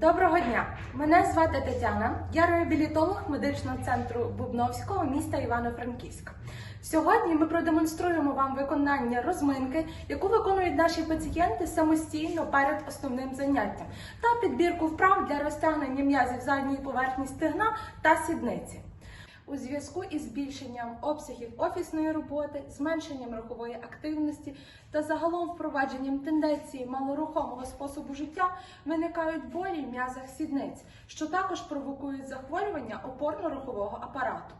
Доброго дня! Мене звати Тетяна. Я реабілітолог медичного центру Бубновського міста Івано-Франківськ. Сьогодні ми продемонструємо вам виконання розминки, яку виконують наші пацієнти самостійно перед основним заняттям, та підбірку вправ для розтягнення м'язів задньої поверхні стегна та сідниці. У зв'язку із збільшенням обсягів офісної роботи, зменшенням рухової активності та загалом впровадженням тенденції малорухомого способу життя виникають болі в м'язах сідниць, що також провокують захворювання опорно-рухового апарату.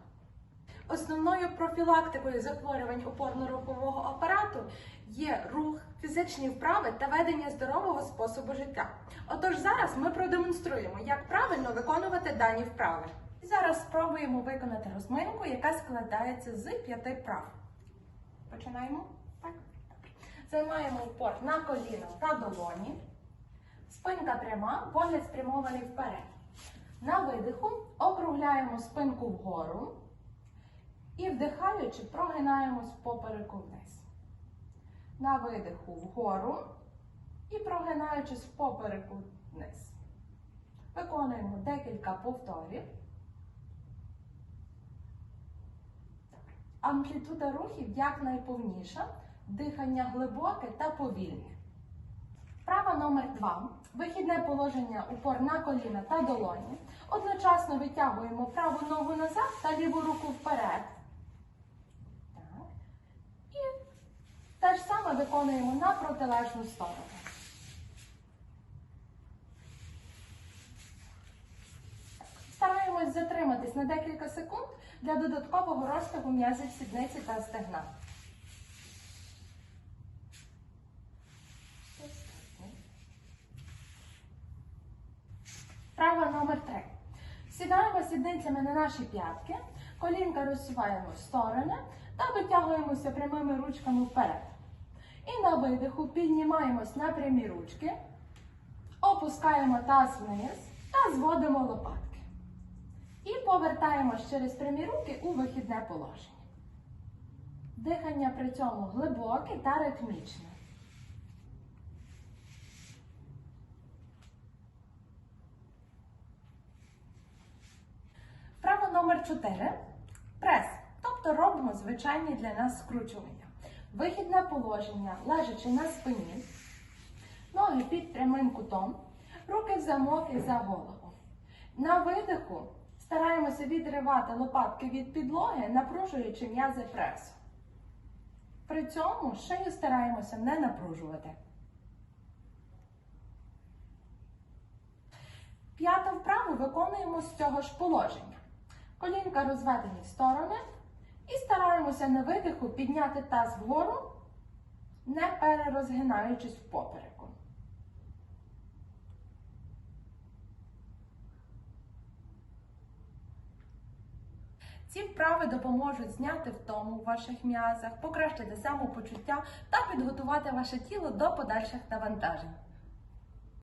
Основною профілактикою захворювань опорно-рухового апарату є рух, фізичні вправи та ведення здорового способу життя. Отож, зараз ми продемонструємо, як правильно виконувати дані вправи. І зараз спробуємо виконати розминку, яка складається з п'яти вправ. Починаємо? Так. Займаємо упор на коліна та долоні. Спинка пряма, погляд спрямований вперед. На видиху округляємо спинку вгору. І вдихаючи, прогинаємось попереку вниз. На видиху вгору і прогинаючись попереку вниз. Виконуємо декілька повторів. Амплітуда рухів якнайповніша, дихання глибоке та повільне. Вправа номер 2 Вихідне положення упор на коліна та долоні. Одночасно витягуємо праву ногу назад та ліву руку вперед. Так. І те ж саме виконуємо на протилежну сторону. Затриматись на декілька секунд для додаткового розтягу м'язів сідниці та стегна. Вправа номер 3. Сідаємо сідницями на наші п'ятки, колінка розсуваємо в сторони та витягуємося прямими ручками вперед. І на видиху піднімаємось на прямі ручки, опускаємо таз вниз та зводимо лопатки. Повертаємось через прямі руки у вихідне положення. Дихання при цьому глибоке та ритмічне. Вправа номер 4. Прес. Тобто робимо звичайні для нас скручування. Вихідне положення, лежачи на спині, ноги під прямим кутом, руки в замок і за голову. На видиху стараємося відривати лопатки від підлоги, напружуючи м'язи пресу. При цьому шию стараємося не напружувати. П'яту вправу виконуємо з цього ж положення. Колінка розведені в сторони і стараємося на видиху підняти таз вгору, не перерозгинаючись в попереку. Ці вправи допоможуть зняти втому в ваших м'язах, покращити самопочуття та підготувати ваше тіло до подальших навантажень.